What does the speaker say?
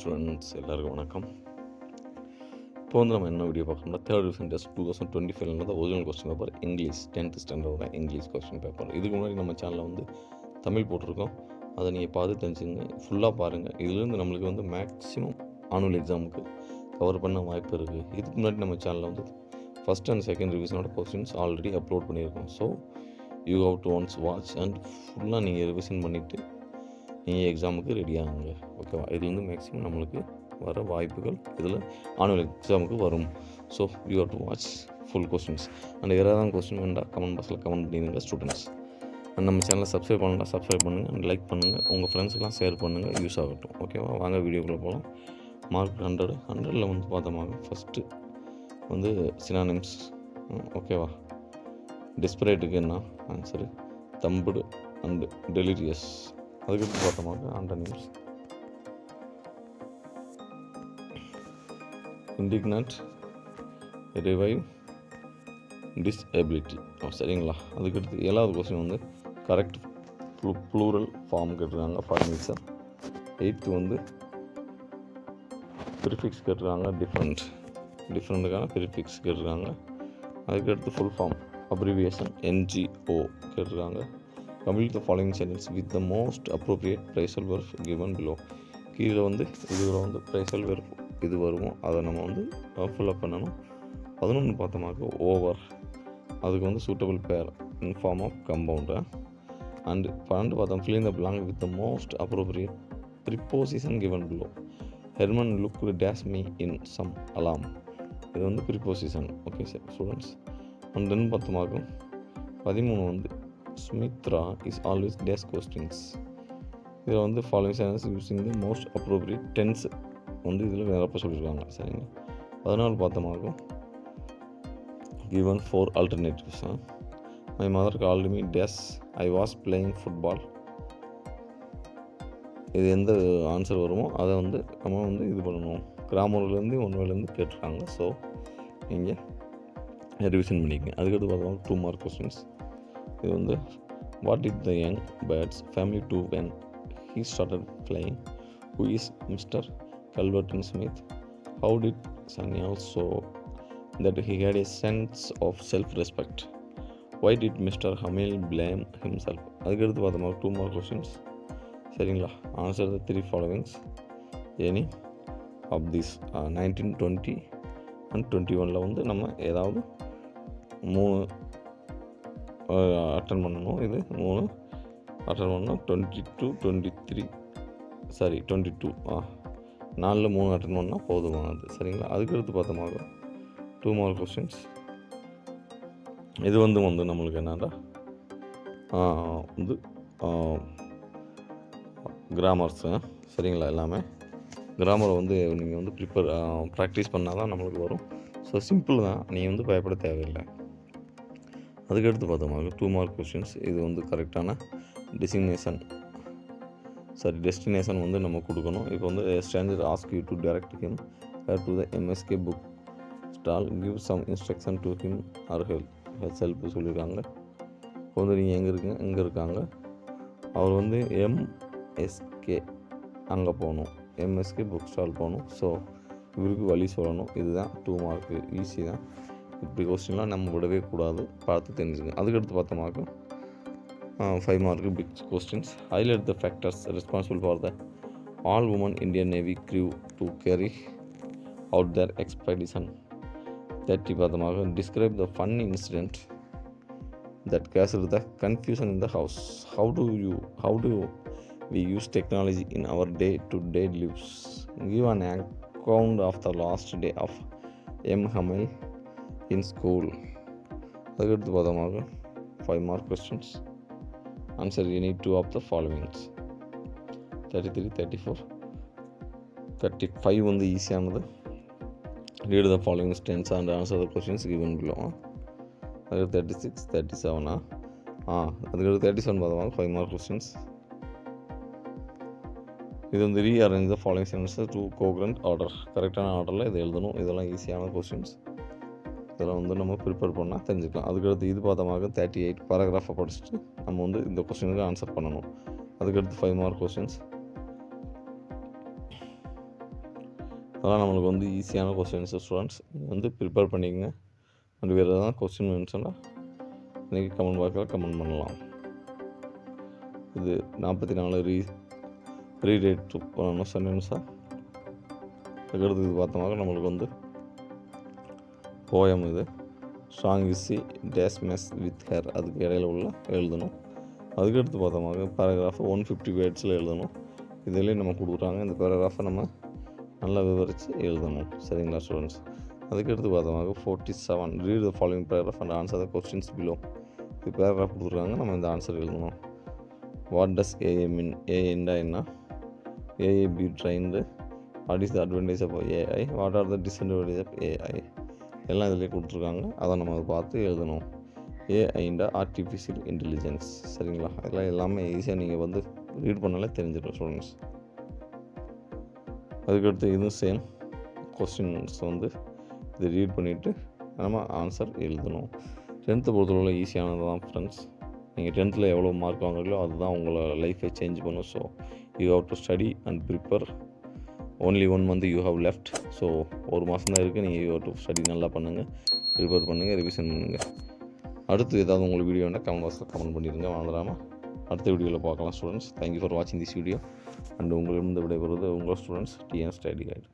Students எல்லாருக்கும் வணக்கம். இப்போ வந்து நம்ம என்ன வீடியோ பார்க்கணும்னா third division test two thousand twenty ஃபைவ்ல தான் original question paper English tenth ஸ்டாண்டர்டோட English question paper இதுக்கு முன்னாடி நம்ம சேனலில் வந்து தமிழ் போட்டிருக்கோம். அதை நீங்கள் பார்த்து தெரிஞ்சுங்க ஃபுல்லாக பாருங்கள் இதுலேருந்து நம்மளுக்கு வந்து மேக்ஸிமம் ஆனுவல் எக்ஸாமுக்கு கவர் பண்ண வாய்ப்பு இருக்குது இதுக்கு முன்னாடி நம்ம சேனலில் வந்து ஃபஸ்ட் அண்ட் செகண்ட் ரிவிஷனோட கொஸ்டின்ஸ் ஆல்ரெடி அப்லோட் பண்ணியிருக்கோம். So you have to once watch and ஃபுல்லாக நீங்கள் ரிவிஷன் பண்ணிவிட்டு நீங்கள் எக்ஸாமுக்கு ரெடி ஆகுங்க. ஓகேவா இதுலேருந்து மேக்ஸிமம் நம்மளுக்கு வர வாய்ப்புகள் இதில் ஆனுவல் எக்ஸாமுக்கு வரும். So you have to watch full questions and ஏதாவது கொஸ்டின் வேண்டாம் கமெண்ட் பாக்ஸில் கமெண்ட் பண்ணிடுங்க ஸ்டூடெண்ட்ஸ் அண்ட் நம்ம சேனலை சப்ஸ்கிரைப் பண்ணலாம் சப்ஸ்கிரைப் பண்ணுங்கள் அண்ட் லைக் பண்ணுங்கள் உங்கள் ஃப்ரெண்ட்ஸ்க்கெலாம் ஷேர் பண்ணுங்கள் யூஸ் ஆகட்டும். ஓகேவா வாங்க வீடியோக்குள்ளே போகலாம் மார்க் ஹண்ட்ரட் ஹண்ட்ரடில் வந்து பார்த்தோமாங்க ஃபஸ்ட்டு வந்து சினானிம்ஸ் ஓகேவா டிஸ்பரேட்டுக்கு என்ன? ஆன்சரு தம்புடு அண்டு டெலிரியஸ் அதுக்கடுத்து ஆண்ட ஆண்டனிம்ஸ் இண்டிக்னட் ரிவைவ் டிஸ்எபிலிட்டி சரிங்களா. அதுக்கடுத்து ஏழாவது கொஸ்டின் வந்து கரெக்ட் ப்ளூ ப்ளூரல் ஃபார்ம் கேட்டிருக்காங்க ஃபர்னிச்சர் எயித்து வந்து ப்ரிஃபிக்ஸ் கேட்டிருக்காங்க டிஃப்ரெண்ட் டிஃப்ரெண்ட்டுக்கான ப்ரிஃபிக்ஸ் கேட்டிருக்காங்க. அதுக்கடுத்து ஃபுல் ஃபார்ம் அப்ரிவியேஷன் என்ஜிஓ கேட்டிருக்காங்க. Complete the following sentence with the most appropriate phrasal verb given below கீழே வந்து இதில் வந்து ப்ரைசல் வெர்ஃப் இது வருவோம் அதை நம்ம வந்து ஃபில்அப் பண்ணணும். பதினொன்று பார்த்தோமாக்க ஓவர் அதுக்கு வந்து suitable pair in form of compound and பன்னெண்டு பார்த்தோம் filling the blank with the most appropriate preposition given below her man look days me in some alarm இது வந்து preposition okay sir students and then பார்த்தோமாக்கும் பதிமூணு வந்து Sumitra is always days questions இதில் வந்து following channels using the most appropriate tense வந்து இதில் நிரப்ப சொல்லியிருக்காங்க. சரிங்க. பதினாலு பார்த்தோமாக்கும் given four alternatives my mother called me days I was playing football இது எந்த ஆன்சர் வருமோ அதை வந்து நம்ம வந்து இது பண்ணணும். கிராமர்லேருந்து ஒன்றுலேருந்து கேட்டுருக்காங்க. ஸோ நீங்கள் ரிவிஷன் பண்ணிக்கங்க. அதுக்கடுத்து பார்த்தோம் டூ மார்க் கொஸ்டின்ஸ் இது வந்து what it the young birds family do when he started flying who is Mister Culverton Smith how did Sunny also that he had a sense of self-respect. Why did Mr. Hamil blame himself? அதுக்கடுத்து பார்த்தோமா two mark questions சரிங்களா answer the three followings any of this nineteen twenty and twenty ஒனில் வந்து நம்ம ஏதாவது மூணு attend பண்ணணும். இது மூணு. அட்டன் பண்ணணும். Twenty two twenty three sorry twenty two ஆ. நாலில் மூணு அட்டன் பண்ணால் போதுமானது சரிங்களா? அதுக்கடுத்து பார்த்தோமாக டூ மார்க் கொஸ்டின்ஸ் இது வந்து வந்து நம்மளுக்கு என்னடா? வந்து கிராமர்ஸு சரிங்களா எல்லாமே? கிராமரை வந்து நீங்கள் வந்து ப்ரிப்பேர் ப்ராக்டிஸ் பண்ணால் தான் நம்மளுக்கு வரும். ஸோ சிம்பிள் தான். நீங்கள் வந்து பயப்பட தேவையில்லை. அதுக்கடுத்து பார்த்தோமாக டூ மார்க் கொஸ்டின்ஸ் இது வந்து கரெக்டான டெசிக்னேஷன் சாரி டெஸ்டினேஷன் வந்து நம்ம கொடுக்கணும். இப்போ வந்து standard ask you to direct him to the MSK book stall give some instruction to him or help help சொல்லியிருக்காங்க இப்போ வந்து நீங்கள் எங்கே இருக்கீங்க? எங்கே இருக்காங்க. அவர் வந்து எம்எஸ்கே அங்கே போகணும். எம்எஸ்கே புக் ஸ்டால் போகணும். ஸோ இவருக்கு வழி சொல்லணும். இதுதான் டூ மார்க்கு ஈஸி தான். இப்படி கொஸ்டின்லாம் நம்ம விடவே கூடாது. பார்த்து தெரிஞ்சுங்க. அதுக்கடுத்து பார்த்தோமாக்கா five mark big questions highlight the factors responsible for the all woman Indian Navy crew to carry out their expedition thirty பார்த்தமாக describe the fun incident that caused the confusion in the house how do you how do we use technology in our day to day lives give an account of the last day of M Hamel in school. அதுக்கடுத்து பார்த்தோமாக five mark questions answer any two of the followings thirty three thirty four thirty five வந்து ஈஸியானது read the following stents and answer the questions given below. அதுக்கடுத்து thirty six thirty செவனா ஆ அதுக்கடுத்து thirty seven பார்த்தோம் five mark questions இது வந்து rearrange the following sentences to coherent order கரெக்டான ஆர்டரில் இது எழுதணும். இதெல்லாம் ஈஸியான கொஸ்டின்ஸ் இதெல்லாம் வந்து நம்ம ப்ரிப்பேர் பண்ணால் தெரிஞ்சுக்கலாம். அதுக்கடுத்து இது பார்த்தமாக தேர்ட்டி எயிட் பேராகிராஃபை படிச்சுட்டு நம்ம வந்து இந்த கொஸ்டினுக்கு ஆன்சர் பண்ணணும். அதுக்கடுத்து ஃபைவ் மார்க் கொஸ்டின்ஸ் அதெல்லாம் நம்மளுக்கு வந்து ஈஸியான கொஸ்டின்ஸ் ஸ்டூடெண்ட்ஸ் நீங்கள் வந்து ப்ரிப்பேர் பண்ணிக்கங்க. அண்ட் வேறு எதாவது கொஸ்டின் வேணுச்சுன்னா இன்றைக்கி கமெண்ட் பாக்ஸில் கமெண்ட் பண்ணலாம். இது நாற்பத்தி நாலு ரீ ரீடேட் பண்ணணும் சென்டென்ஸாக அதுக்கடுத்து இது பார்த்தோம்னா நம்மளுக்கு வந்து போயம் இது strong easy days mess with her அதுக்கு இடையில உள்ள எழுதணும் அதுக்கடுத்து பார்த்தோமாக பேராகிராஃபை ஒன் ஃபிஃப்டி வேர்ட்ஸில் எழுதணும் இதுலேயும் நம்ம கொடுக்குறாங்க இந்த பேராகிராஃபை நம்ம நல்லா விவரித்து எழுதணும் சரிங்களா ஸ்டூடெண்ட்ஸ் அதுக்கடுத்து பார்த்தோமாக forty seven read the following paragraph and answer the questions below இது பேராகிராஃப் கொடுத்துருக்காங்க நம்ம இந்த ஆன்சர் எழுதணும் வாட் டஸ் ஏஏ மின் ஏஎன்டா என்ன AA be trained what is the advantage of AI what are the disadvantage of AI எல்லாம் இதிலே கொடுத்துருக்காங்க. அதை நம்ம அதை பார்த்து எழுதணும். ஏஐண்டா ஆர்டிஃபிஷியல் இன்டெலிஜென்ஸ் சரிங்களா? அதெல்லாம் எல்லாமே ஈஸியாக நீங்கள் வந்து ரீட் பண்ணாலே தெரிஞ்சிடும் ஸ்டூடெண்ட்ஸ் அதுக்கடுத்து இதுவும் சேம் கொஸ்டின்ஸ் வந்து இதை ரீட் பண்ணிவிட்டு நம்ம ஆன்சர் எழுதணும். டென்த்து பொறுத்தளவில் ஈஸியானது தான் ஃப்ரெண்ட்ஸ் நீங்கள் டென்த்தில் எவ்வளோ மார்க் வாங்குறீங்களோ அதுதான் உங்களை லைஃப்பை சேஞ்ச் பண்ணும். So you have to study and prepare only one month you have left so ஒரு மாதம் தான் இருக்குது நீங்கள் யூ டு ஸ்டடி நல்லா பண்ணுங்கள் ப்ரிப்பேர் பண்ணுங்கள் ரிவிஷன் பண்ணுங்கள் அடுத்து ஏதாவது உங்களுக்கு வீடியோ வேணால் கமெண்ட் பாக்ஸில் கமெண்ட் பண்ணிடுங்க. மறந்துடாமல் அடுத்த வீடியோவில் பார்க்கலாம் ஸ்டூடெண்ட்ஸ் தேங்க்யூ ஃபார் வாட்சிங் திஸ் வீடியோ அண்ட் உங்களிடம் விடைபெறுவது உங்கள் ஸ்டூடெண்ட்ஸ் டிஎன் ஸ்டடி கைடு